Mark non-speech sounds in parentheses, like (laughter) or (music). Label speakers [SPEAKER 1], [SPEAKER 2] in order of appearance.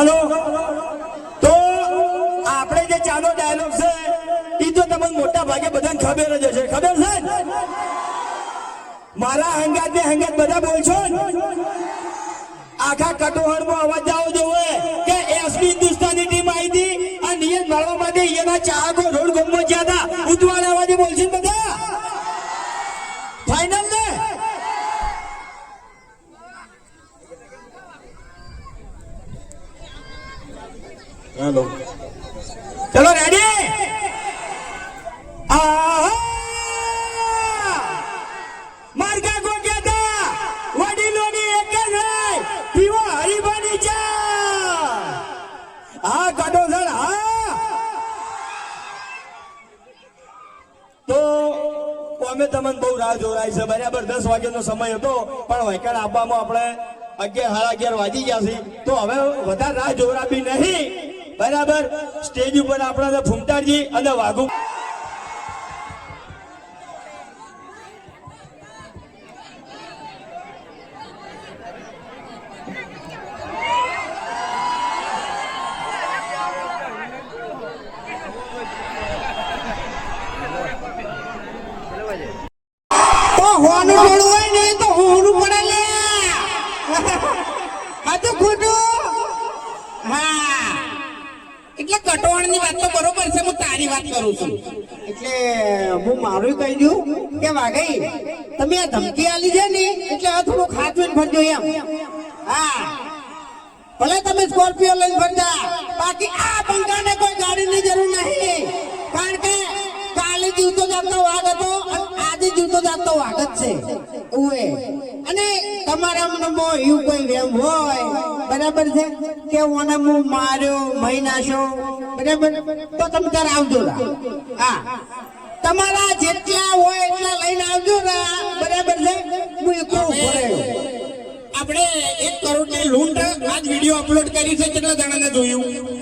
[SPEAKER 1] હાલો. તો આપણે જે ચાલો ડાયલોગ છે, એ તો તમને મોટા ભાગે બધાને ખબર જ હશે. ખબર છે? મારા હંગાત ને હંગાત બધા બોલશો? આખા કટોહળમાં અવાજ આવો જોવે કે એસપી હિન્દુસ્તાની ટીમ આવી હતી આ નિયત મળવા માટે એના ચાહકો રોડ ગમમાં ગયા હતા. ઉતવાળ અવાજે બોલશે બધા? ફાઇનલ ને? હેલો. ચલો રેડી માર્ગા કહેતા વડીલોની પીવો હરીફાની ચા હા હા. તો, અમે તમને બહુ રાહ જોરાય છે. બરાબર દસ વાગ્યાનો સમય હતો, પણ વૈકણ આપવામાં આપણે અગિયાર, સાડા અગિયાર વાગી ગયા છે. તો હવે વધારે રાહ જોરાબી નહીં. બરાબર? સ્ટેજ ઉપર આપણા ફૂમતાજી અને વાઘુ.
[SPEAKER 2] હોય નહીં તો હોનું પડે લે. (laughs) તો ખોટું હા વાત કરું છું. મારું કહી દઉં કે વાઘઈ આ ધમકી આલી ને હવે થોડું ખાચવીને ફરજો એમ. હા. ભલે તમે સ્કોર્પિયો લઈને ફરતા, બાકી આ બંકાને કોઈ ગાડીની જરૂર નહીં કારણ કે કાલે જીવતો જાગતો વાઘ હતો આજે જીવતો જાગતો વાઘ જ છે. અને તમારા મનમાં એવું કોઈ વેમ હોય. બરાબર છે? કે ઓને હું માર્યો મહી બરાબર? તો તમે ત્યારે આવજો હા. તમારા જેટલા હોય એટલા લઈને આવજો ને બરાબર છે? હું એકલો આપણે એક કરોડની લૂંટ આજ વીડિયો અપલોડ કરી છે. કેટલા જણાને જોયું?